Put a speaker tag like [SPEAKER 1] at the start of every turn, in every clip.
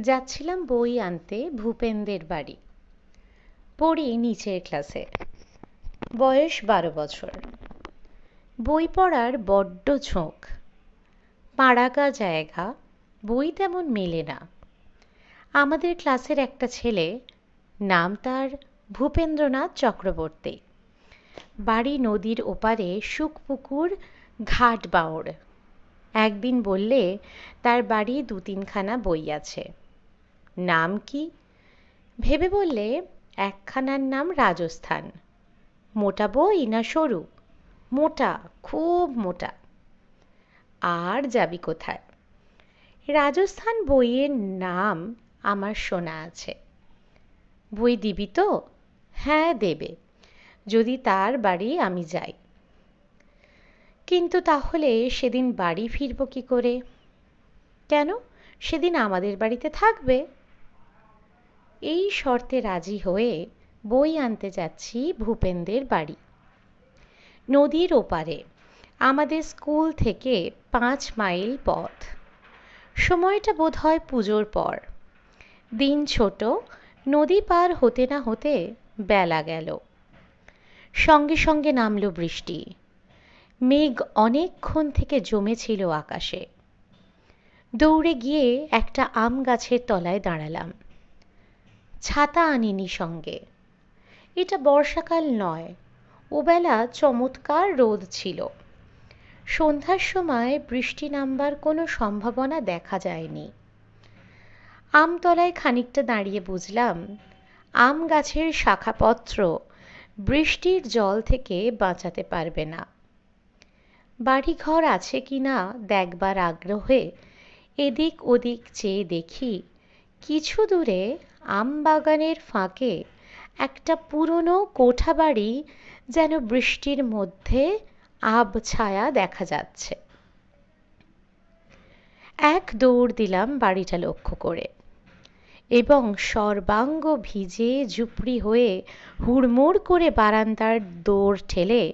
[SPEAKER 1] যাচ্ছিলাম বই আনতে ভূপেনদের বাড়ি। পড়ি নিচের ক্লাসে। বয়স বারো বছর। বই পড়ার বড্ড ঝোঁক। পাড়াগা জায়গা, বই তেমন মেলে না। আমাদের ক্লাসের একটা ছেলে, নাম তার ভূপেন্দ্রনাথ চক্রবর্তী। বাড়ি নদীর ওপারে শুকপুকুর, ঘাট বাওড় একদিন বললে, তার বাড়ি দু তিনখানা বই আছে। নাম কি? ভেবে বললে, একখানার নাম রাজস্থান। মোটা বই না সরু? মোটা, খুব মোটা। আর যাবি কোথায়? রাজস্থান বইয়ের নাম আমার শোনা আছে। বই দিবি তো? হ্যাঁ দেবে। যদি তার বাড়ি আমি যাই। কিন্তু তাহলে সেদিন বাড়ি ফিরব কি করে? কেন? সেদিন আমাদের বাড়িতে থাকবে। এই শর্তে রাজি হয়ে বই আনতে যাচ্ছি ভূপেনদের বাড়ি। নদীর ওপারে, আমাদের স্কুল থেকে পাঁচ মাইল পথ। সময়টা বোধ হয় পুজোর পর। দিন ছোট, নদী পার হতে না হতে বেলা গেল। সঙ্গে সঙ্গে নামল বৃষ্টি। মেঘ অনেকক্ষণ থেকে জমেছিল আকাশে। দৌড়ে গিয়ে একটা আম গাছের তলায় দাঁড়ালাম। ছাতা আনিনি সঙ্গে। এটা বর্ষাকাল নয়, ওবেলা চমৎকার রোদ ছিল। সন্ধ্যার সময় বৃষ্টি নামবার কোনো সম্ভাবনা দেখা যায়নি। আমতলায় খানিকটা দাঁড়িয়ে বুঝলাম, আম গাছের শাখাপত্র বৃষ্টির জল থেকে বাঁচাতে পারবে না। বাড়িঘর আছে কি না দেখবার আগ্রহে এদিক ওদিক চেয়ে দেখি কিছু দূরে আম বাগানের ফাঁকে একটা পুরনো কোঠা বাড়ি যেন বৃষ্টির মধ্যে আবছায়া দেখা যাচ্ছে। এক দৌড় দিলাম বাড়িটা লক্ষ্য করে এবং সর্বাঙ্গ ভিজে ঝুপড়ি হয়ে হুড়মুড় করে বারান্দার দৌড় ঠেলে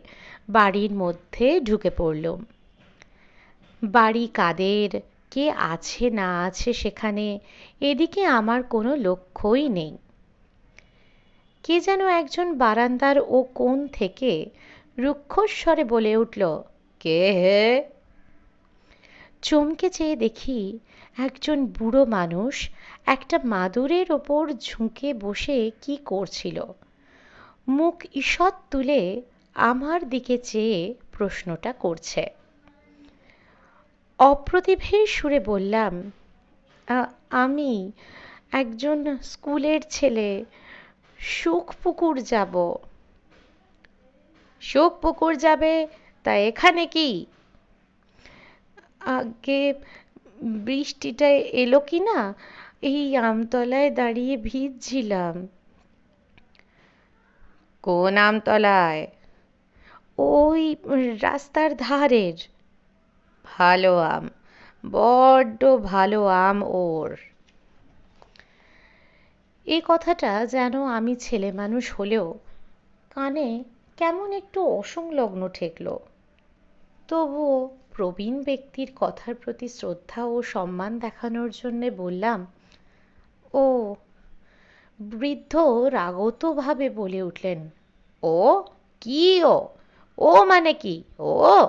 [SPEAKER 1] বাড়ির মধ্যে ঢুকে পড়লুম। বাড়ি কাদের কে আছে, না আছে সেখানে এদিকে আমার কোনো লক্ষ্যই নেই। কে যেন একজন বারান্দার ও কোণ থেকে রুক্ষস্বরে বলে উঠল, কে হে? চমকে চেয়ে দেখি একজন বুড়ো মানুষ একটা মাদুরের ওপর ঝুঁকে বসে কি করছিল। মুখ ঈষৎ তুলে আমার দিকে চেয়ে প্রশ্নটা করছে। অপ্রতিভের সুরে বললাম আমি একজন স্কুলের ছেলে সুখপুকুর যাব। সুখপুকুর যাবে? তা এখানে কি? আগে বৃষ্টিটা এলো কি না, এই আমতলায় দাঁড়িয়ে ভিজছিলাম। কোন আমতলায়? ওই রাস্তার ধারের। ভালো আম, বড্ড ভালো আম ওর। এ কথাটা যেন আমি ছেলে মানুষ হলেও কানে কেমন একটু অসংলগ্ন ঠেকল। তবুও প্রবীণ ব্যক্তির কথার প্রতি শ্রদ্ধা ও সম্মান দেখানোর জন্যে বললাম, ও, বৃদ্ধ রাগতভাবে বলে উঠলেন, ও, কি ও? ও মানে কি? ও?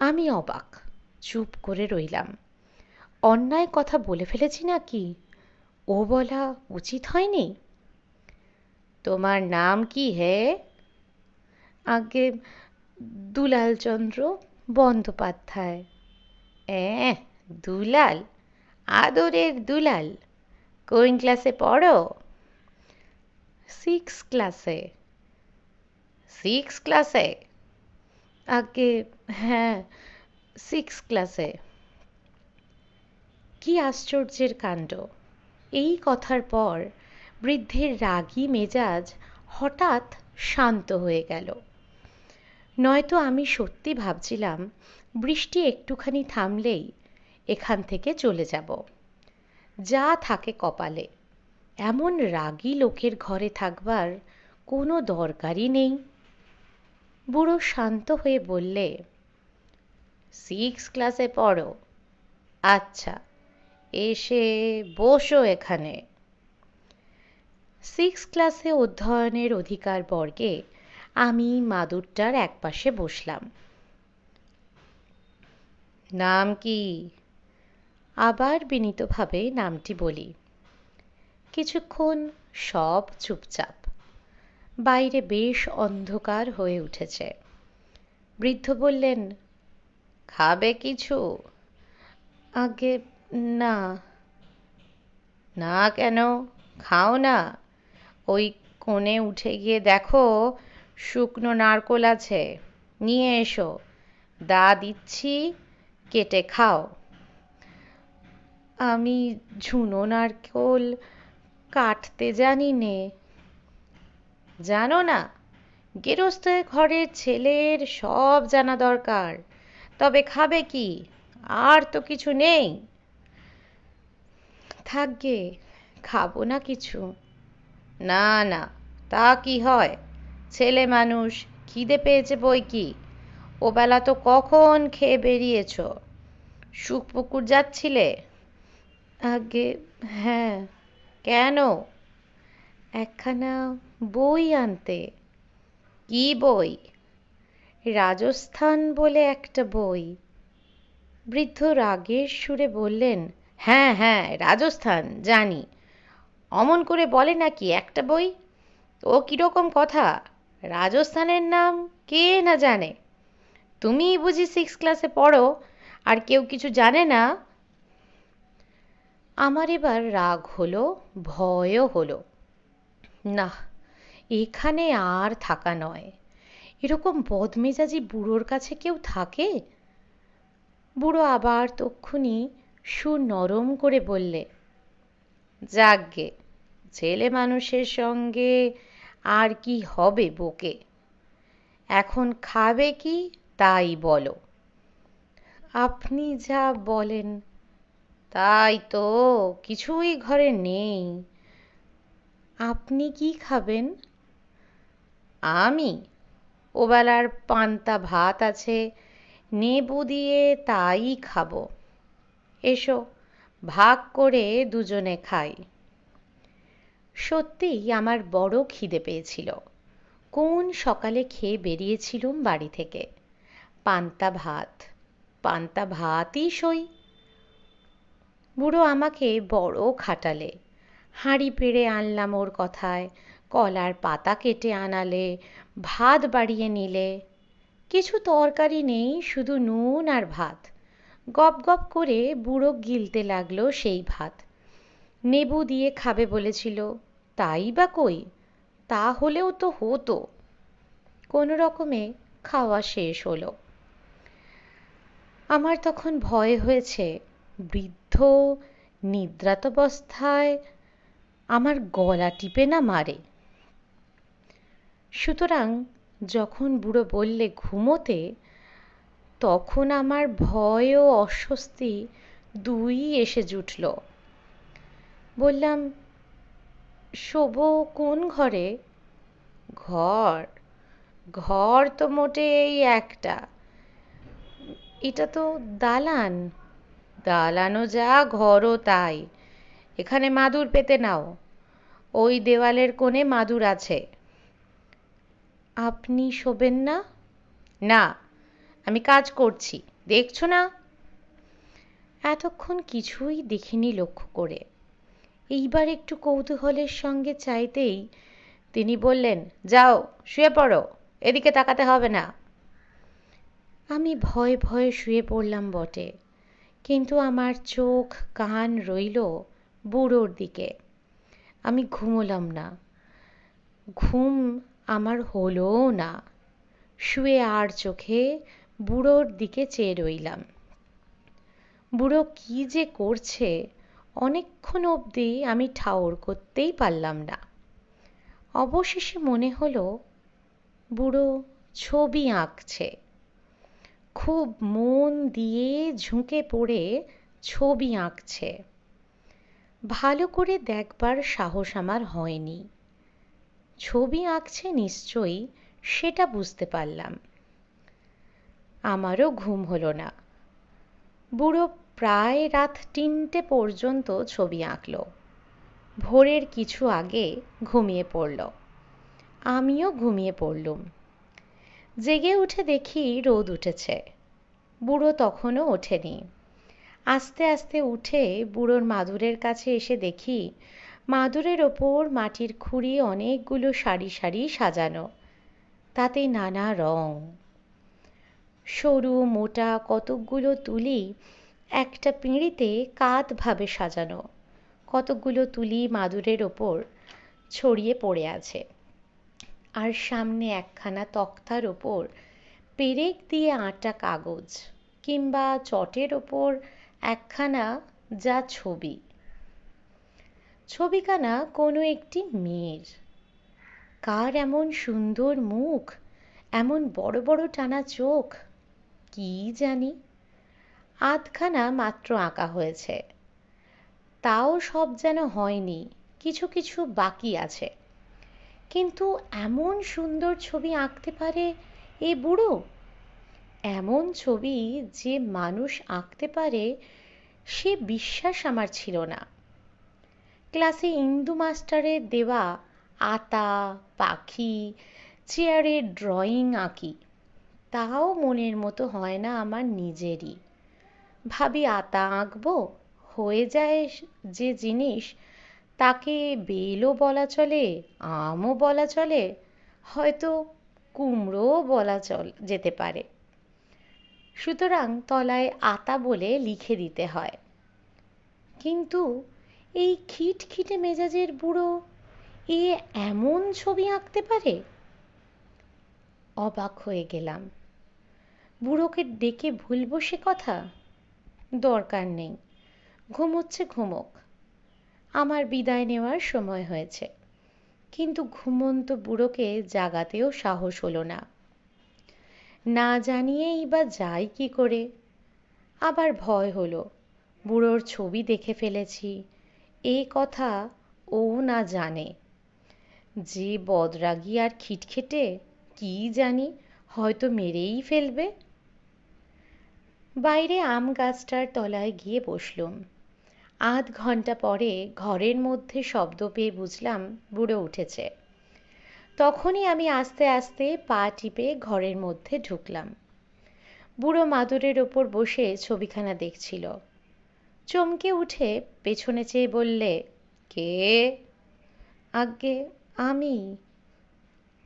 [SPEAKER 1] আমি অবাক। চুপ করে রইলাম। অন্যায় কথা বলে ফেলেছি নাকি? ও বলা উচিত হয়নি? তোমার নাম কি হে? আগে দুলালচন্দ্র বন্দ্যোপাধ্যায়। অ্যাঁ দুলাল, আদরের দুলাল। কোন ক্লাসে পড়ো? সিক্স ক্লাসে। সিক্স ক্লাসে? আগে হ্যাঁ সিক্স ক্লাসে কি আশ্চর্যের কাণ্ড। এই কথার পর বৃদ্ধের রাগী মেজাজ হঠাৎ শান্ত হয়ে গেল। নয়তো আমি সত্যি ভাবছিলাম, বৃষ্টি একটুখানি থামলেই এখান থেকে চলে যাব। যা থাকে কপালে। এমন রাগী লোকের ঘরে থাকবার কোনো দরকারই নেই। বুড়ো শান্ত হয়ে বললে সিক্স ক্লাসে পড়ো। আচ্ছা এসে বসো এখানে। সিক্স ক্লাসে অধ্যয়নের অধিকার বর্গে আমি মাদুরটার একপাশে বসলাম। নাম কি? আবার বিনীতভাবে নামটি বলি। কিছুক্ষণ সব চুপচাপ। বাইরে বেশ অন্ধকার হয়ে উঠেছে। বৃদ্ধ বললেন, খাবে কিছু? আগে না। না কেন? খাও না। ওই কোণে উঠে গিয়ে দেখো, শুকনো নারকোল আছে। নিয়ে এসো। দা দিচ্ছি, কেটে খাও। আমি ঝুনো নারকোল কাটতে জানি নে। জানো না, গেরস্ত ঘরের ছেলের সব জানা দরকার। তবে খাবে কি? আর তো কিছু নেই। থাকবে খাব না কিছু। না না, তা কি হয়? ছেলে মানুষ, খিদে পেয়েছে বই কি? ওবেলা তো কখন খেয়ে বেরিয়েছ? পুকুর যাচ্ছিলে? আগে হ্যাঁ কেন? একখানা বই আনতে। কি বই? রাজস্থান বলে একটা বই। বৃদ্ধ রাগের সুরে বললেন হ্যাঁ হ্যাঁ রাজস্থান, জানি। অমন করে বলে নাকি একটা বই? ও কীরকম কথা? রাজস্থানের নাম কে না জানে? তুমি বুঝি সিক্স ক্লাসে পড়ো, আর কেউ কিছু জানে না? আমার এবার রাগ হলো, ভয়ও হলো। না এখানে আর থাকা নয়। এরকম বদমেজাজি বুড়োর কাছে কেউ থাকে? বুড়ো আবার তক্ষুনি সুর নরম করে বললে যাকগে ছেলে মানুষের সঙ্গে আর কি হবে বকে? এখন খাবে কি তাই বলো। আপনি যা বলেন, তাই তো কিছুই ঘরে নেই। আপনি কি খাবেন? আমি। ওবেলার পান্তা ভাত আছে, নেবু দিয়ে তাই খাব। এসো, ভাগ করে দুজনে খাই। সত্যিই আমার বড় খিদে পেয়েছিল। কোন সকালে খেয়ে বেরিয়েছিলুম বাড়ি থেকে? পান্তা ভাত, পান্তা ভাতই সই। বুড়ো আমাকে বড় খাটালে। হাঁড়ি পেড়ে আনলাম ওর কথায় কলার পাতা কেটে আনালে, ভাত বাড়িয়ে নিলে। কিছু তরকারি নেই, শুধু নুন আর ভাত। গপ গপ করে বুড়ো গিলতে লাগল সেই ভাত। নেবু দিয়ে খাবে বলেছিল, তাই বা কই? তা হলেও তো হতো। কোনো রকমে খাওয়া শেষ হলো। আমার তখন ভয় হয়েছে, বৃদ্ধ, নিদ্রাতবস্থায়, আমার গলা টিপে না মারে। সুতরাং যখন বুড়ো বললে, ঘুমোতে? তখন আমার ভয় ও অস্বস্তি দুই এসে জুটল। বললাম, শোবো কোন ঘরে? ঘর ঘর তো মোটে এই একটা। এটা তো দালান। দালানও যা, ঘরও তাই। এখানে মাদুর পেতে নাও। ওই দেওয়ালের কোণে মাদুর আছে। আপনি শোবেন না? না আমি কাজ করছি। দেখছ না? এতক্ষণ কিছুই দেখিনি লক্ষ্য করে। এইবার একটু কৌতূহলের সঙ্গে চাইতেই তিনি বললেন যাও শুয়ে পড়ো এদিকে তাকাতে হবে না। আমি ভয়ে ভয়ে শুয়ে পড়লাম বটে কিন্তু আমার চোখ কান রইল বুড়োর দিকে। আমি ঘুমোলাম না। ঘুম আমার হলোও না। শুয়ে আর চোখে বুড়োর দিকে চেয়ে রইলাম। বুড়ো কি যে করছে, অনেকক্ষণ অবধি আমি ঠাউর করতেই পারলাম না। অবশেষে মনে হলো, বুড়ো ছবি আঁকছে। খুব মন দিয়ে ঝুঁকে পড়ে ছবি আঁকছে। ভালো করে দেখবার সাহস আমার হয়নি। ছবি আঁকছে নিশ্চয়ই, সেটা বুঝতে পারলাম। আমারও ঘুম হলো না। বুড়ো প্রায় রাত তিনটে পর্যন্ত ছবি আঁকল। ভোরের কিছু আগে ঘুমিয়ে পড়ল। আমিও ঘুমিয়ে পড়লুম। জেগে উঠে দেখি রোদ উঠেছে। বুড়ো তখনও ওঠেনি। আস্তে আস্তে উঠে বুড়োর মাদুরের কাছে এসে দেখি মাদুরের ওপর মাটির খুঁড়ি অনেকগুলো সারি সারি সাজানো। তাতে নানা রং। সরু, মোটা কতকগুলো তুলি একটা পিঁড়িতে কাতভাবে সাজানো। কতকগুলো তুলি মাদুরের ওপর ছড়িয়ে পড়ে আছে। আর সামনে একখানা তক্তার ওপর পেরেক দিয়ে আঁটা কাগজ কিংবা চটের ওপর একখানা যা ছবি। ছবিখানা কোনো একটি মেয়ের। কার এমন সুন্দর মুখ, এমন বড় বড় টানা চোখ, কি জানি। আধখানা মাত্র আঁকা হয়েছে। তাও সব যেন হয়নি, কিছু কিছু বাকি আছে। কিন্তু এমন সুন্দর ছবি আঁকতে পারে এ বুড়ো? এমন ছবি যে মানুষ আঁকতে পারে সে বিশ্বাস আমার ছিল না। ক্লাসে ইন্দু মাস্টারের দেওয়া আতা, পাখি চেয়ারের ড্রয়িং আঁকি। তাও মনের মতো হয় না আমার নিজেরই। ভাবি, আতা আঁকবো? হয়ে যায় যে জিনিস, তাকে বেলও বলা চলে, আমও বলা চলে, হয়তো কুমড়োও বলা চল, যেতে পারে। সুতরাং তলায় আতা বলে লিখে দিতে হয়। কিন্তু এই খিটখিটে মেজাজের বুড়ো এ এমন ছবি আঁকতে পারে? অবাক হয়ে গেলাম। বুড়োকে ডেকে ভুলবো সে কথা? দরকার নেই। ঘুমোচ্ছে ঘুমোক। আমার বিদায় নেওয়ার সময় হয়েছে। কিন্তু ঘুমন্ত বুড়োকে জাগাতেও সাহস হলো না। না জানিয়েই বা যাই কি করে? আবার ভয় হলো। বুড়োর ছবি দেখে ফেলেছি। এ কথা ও না জানে। যে বদরাগী আর খিটখিটে, কি জানি হয়তো মেরেই ফেলবে। বাইরে আম গাছটার তলায় গিয়ে বসলুম। আধ ঘণ্টা পরে ঘরের মধ্যে শব্দ পেয়ে বুঝলাম বুড়ো উঠেছে। তখনই আমি আস্তে আস্তে পা টিপে ঘরের মধ্যে ঢুকলাম। বুড়ো মাদুরের ওপর বসে ছবিখানা দেখছিল। চমকে উঠে পেছনে চেয়ে বললে, কে? আজ্ঞে আমি।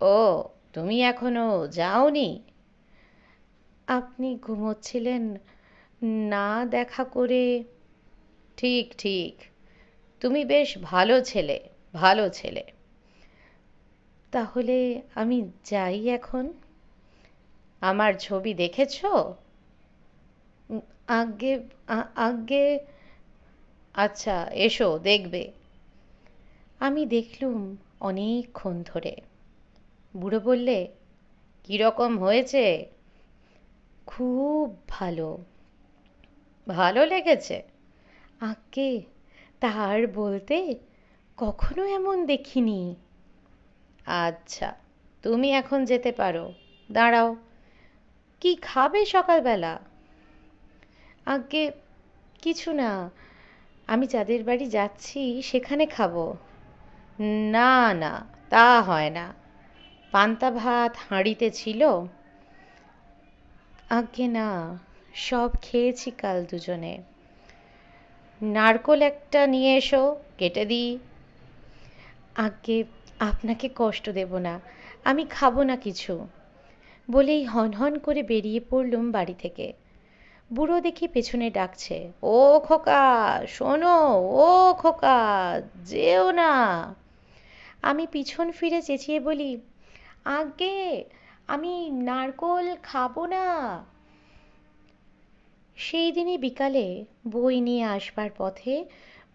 [SPEAKER 1] ও, তুমি এখনও যাওনি? আপনি ঘুমোচ্ছিলেন, না দেখা করে। ঠিক ঠিক। তুমি বেশ ভালো ছেলে ভালো ছেলে। তাহলে আমি যাই এখন? আমার ছবি দেখেছ? আজ্ঞে আজ্ঞে আচ্ছা এসো, দেখবে। আমি দেখলুম অনেকক্ষণ ধরে। বুড়ো বললে কীরকম হয়েছে? খুব ভালো। ভালো লেগেছে? আজ্ঞে তার বলতে কখনো এমন দেখিনি। আচ্ছা তুমি এখন যেতে পারো। দাঁড়াও। কি খাবে সকালবেলা? আজ্ঞে কিছু না, আমি যাদের বাড়ি যাচ্ছি সেখানে খাব। না না, তা হয় না। পান্তা ভাত হাঁড়িতে ছিল। আজ্ঞে না, সব খেয়েছি কাল দুজনে। নারকোল একটা নিয়ে এসো, কেটে দিই। আজ্ঞে আপনাকে কষ্ট দেব না, আমি খাব না কিছু। বলেই হনহন করে বেরিয়ে পড়লুম বাড়ি থেকে। বুড়ো দেখি পেছনে ডাকছে, ও খোকা, শোনো, ও খোকা, যেও না। আমি পিছন ফিরে চেঁচিয়ে বলি আজ্ঞে আমি নারকোল খাব না। সেই দিনই বিকালে বই নিয়ে আসবার পথে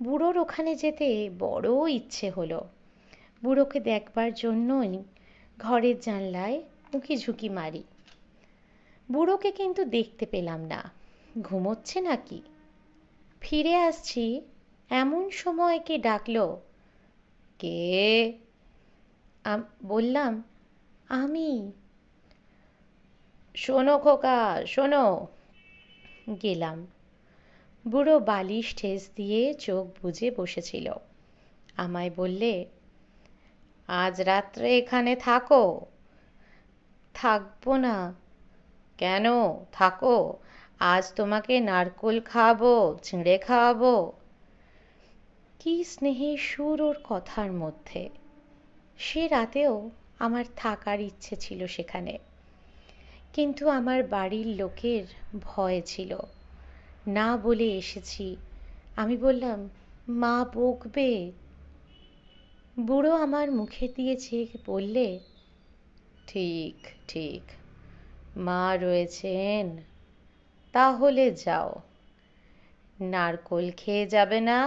[SPEAKER 1] বুড়োর ওখানে যেতে বড় ইচ্ছে হলো। বুড়োকে দেখবার জন্যই ঘরের জানলায় উঁকি ঝুঁকি মারি। বুড়োকে কিন্তু দেখতে পেলাম না। ঘুমোচ্ছে নাকি? ফিরে আসছি, এমন সময় কে ডাকলো? কে? বললাম, আমি। শোনো খোকা, শোনো। গেলাম। বুড়ো বালিশ ঠেস দিয়ে চোখ বুজে বসেছিল। আমায় বললে, আজ রাত্রে এখানে থাকো। থাকব না। কেন? থাকো? আজ তোমাকে নারকোল খাওয়াবো চিঁড়ে খাওয়াবো। কি স্নেহের সুর ওর কথার মধ্যে। সে রাতেও আমার থাকার ইচ্ছে ছিল সেখানে। কিন্তু আমার বাড়ির লোকের ভয় ছিল। না বলে এসেছি। আমি বললাম, মা বকবে। বুড়ো আমার মুখের দিয়ে চেয়ে বললে, ঠিক ঠিক, মা রয়েছেন। তাহলে যাও। নারকোল খেয়ে যাবে না?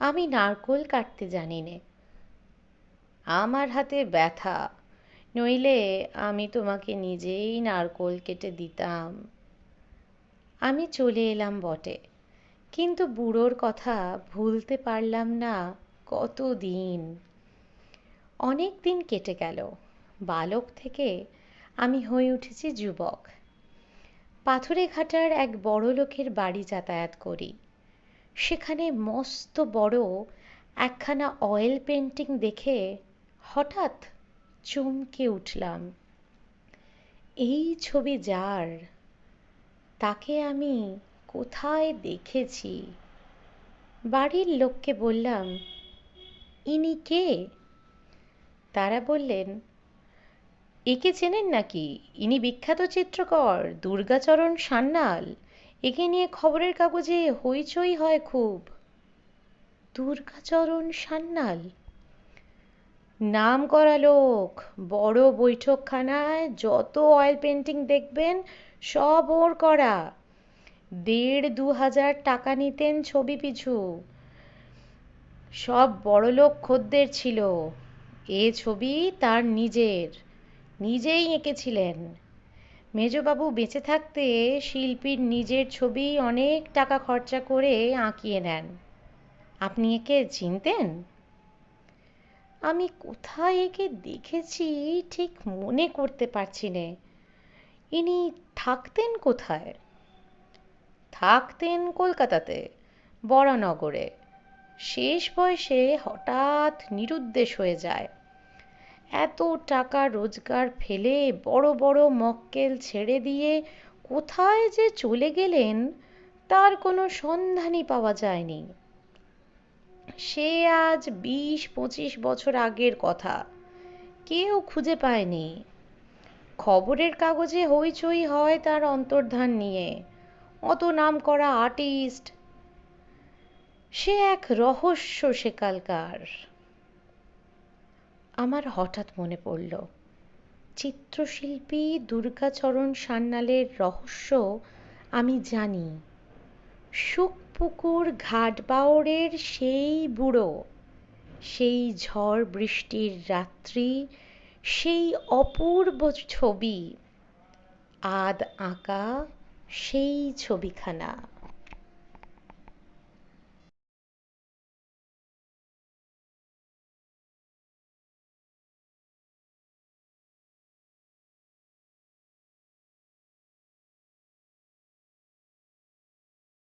[SPEAKER 1] আমি নারকোল কাটতে জানি নে আমার হাতে ব্যথা, নইলে আমি তোমাকে নিজেই নারকোল কেটে দিতাম। আমি চলে এলাম বটে, কিন্তু বুড়োর কথা ভুলতে পারলাম না কত দিন অনেক দিন কেটে গেল, বালক থেকে আমি হয়ে উঠেছি যুবক। পাথুরে ঘাটার এক বড় লোকের বাড়ি যাতায়াত করি। সেখানে মস্ত বড় একখানা অয়েল পেন্টিং দেখে হঠাৎ চমকে উঠলাম। এই ছবি যার, তাকে আমি কোথায় দেখেছি? বাড়ির লোককে বললাম, ইনি কে? তারা বললেন একে চেনেন নাকি? ইনি বিখ্যাত চিত্রকর, দুর্গাচরণ সান্যাল। একে নিয়ে খবরের কাগজে হইচই হয় খুব। দুর্গাচরণ সান্যাল? নাম করা লোক, বড় বৈঠকখানায় যত অয়েল পেন্টিং দেখবেন, সব ওর করা। দেড় দু হাজার টাকা নিতেন ছবি পিছু। সব বড়লোক খদ্দের ছিল। এ ছবি তার নিজের। নিজেই এঁকেছিলেন। মেজবাবু বেঁচে থাকতে শিল্পীর নিজের ছবি অনেক টাকা খরচা করে আঁকিয়ে নেন। আপনি একে চিনতেন? আমি কোথায় একে দেখেছি ঠিক মনে করতে পারছি নে। ইনি থাকতেন কোথায়? থাকতেন কলকাতাতে বরানগরে শেষ বয়সে হঠাৎ নিরুদ্দেশ হয়ে যায়। এত টাকা রোজগার ফেলে বড় বড় মক্কেল ছেড়ে দিয়ে কোথায় যে চলে গেলেন, তার কোনো সন্ধানই পাওয়া যায়নি। সে আজ বিশ পঁচিশ বছর আগের কথা। কেউ খুঁজে পায়নি। খবরের কাগজে হইচই হয় তার অন্তর্ধান নিয়ে। অত নাম করা আর্টিস্ট। সে এক রহস্য সেকালকার আমার হঠাৎ মনে পড়ল, চিত্রশিল্পী দুর্গাচরণ সান্যালের রহস্য আমি জানি। শুকপুকুর ঘাটবাওড়ের সেই বুড়ো, সেই ঝড় বৃষ্টির রাত্রি, সেই অপূর্ব ছবি, আধ আঁকা সেই ছবিখানা।